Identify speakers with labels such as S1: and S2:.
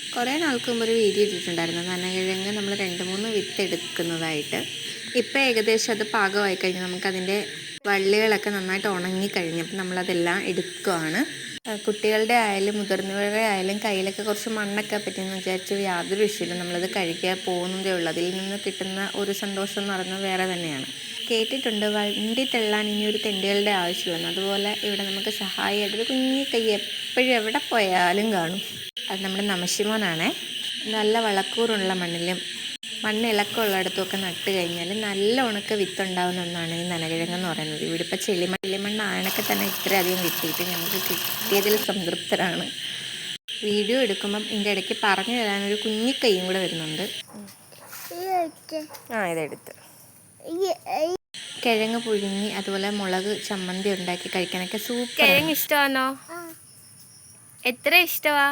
S1: കുറേ നാൾക്ക് മുമ്പ് ഒരു വീഡിയോ ഇട്ടിട്ടുണ്ടായിരുന്നു. നനകിഴങ്ങ് നമ്മൾ രണ്ട് മൂന്ന് വിത്ത് എടുക്കുന്നതായിട്ട്. ഇപ്പം ഏകദേശം അത് പാകമായി കഴിഞ്ഞ് നമുക്കതിന്റെ വള്ളികളൊക്കെ നന്നായിട്ട് ഉണങ്ങി കഴിഞ്ഞപ്പോൾ നമ്മളതെല്ലാം എടുക്കുകയാണ് കുട്ടികളുടെ ആയാലും മുതിർന്നവരുടെ ആയാലും കയ്യിലൊക്കെ കുറച്ച് മണ്ണൊക്കെ പറ്റിയെന്ന് വിചാരിച്ച് യാതൊരു വിഷയമില്ല. നമ്മളത് കഴിക്കാൻ പോകുന്നതേ ഉള്ളൂ. അതിൽ നിന്ന് കിട്ടുന്ന ഒരു സന്തോഷം എന്ന് പറയുന്നത് വേറെ തന്നെയാണ്. കേട്ടിട്ടുണ്ട് വണ്ടി തള്ളാൻ ഇനി ഒരു തെണ്ടുകളുടെ ആവശ്യമില്ലെന്ന്. അതുപോലെ ഇവിടെ നമുക്ക് സഹായമായിട്ട് കുഞ്ഞി കൈ എപ്പോഴും എവിടെ പോയാലും കാണും. അത് നമ്മുടെ നമശിമോനാണേ. നല്ല വളക്കൂറുള്ള മണ്ണിലും മണ്ണ് ഇളക്കമുള്ളിടത്തുമൊക്കെ നട്ട് കഴിഞ്ഞാൽ നല്ല ഉണക്ക വിത്തുണ്ടാവുന്ന ഒന്നാണ് ഈ നനകിഴങ്ങ് എന്ന് പറയുന്നത്. ഇവിടെ ഇപ്പോൾ ചെളിമണ്ണ് ചെളിമണ്ണാണൊക്കെ തന്നെ ഇത്രയധികം കിട്ടിയിട്ട് ഞങ്ങൾക്ക് കിട്ടിയതിൽ സംതൃപ്തരാണ്. വീഡിയോ എടുക്കുമ്പം ഇതിന്റെ ഇടയ്ക്ക് പറഞ്ഞു തരാനൊരു കുഞ്ഞിക്കൈയും കൂടെ വരുന്നുണ്ട്. ആ ഇതെടുത്ത് കിഴങ്ങ് പുഴുങ്ങി അതുപോലെ മുളക് ചമ്മന്തി ഉണ്ടാക്കി കഴിക്കാനൊക്കെ സൂപ്പർ
S2: കിഴങ്ങ് ഇഷ്ടമാണോ? എത്ര ഇഷ്ടമാ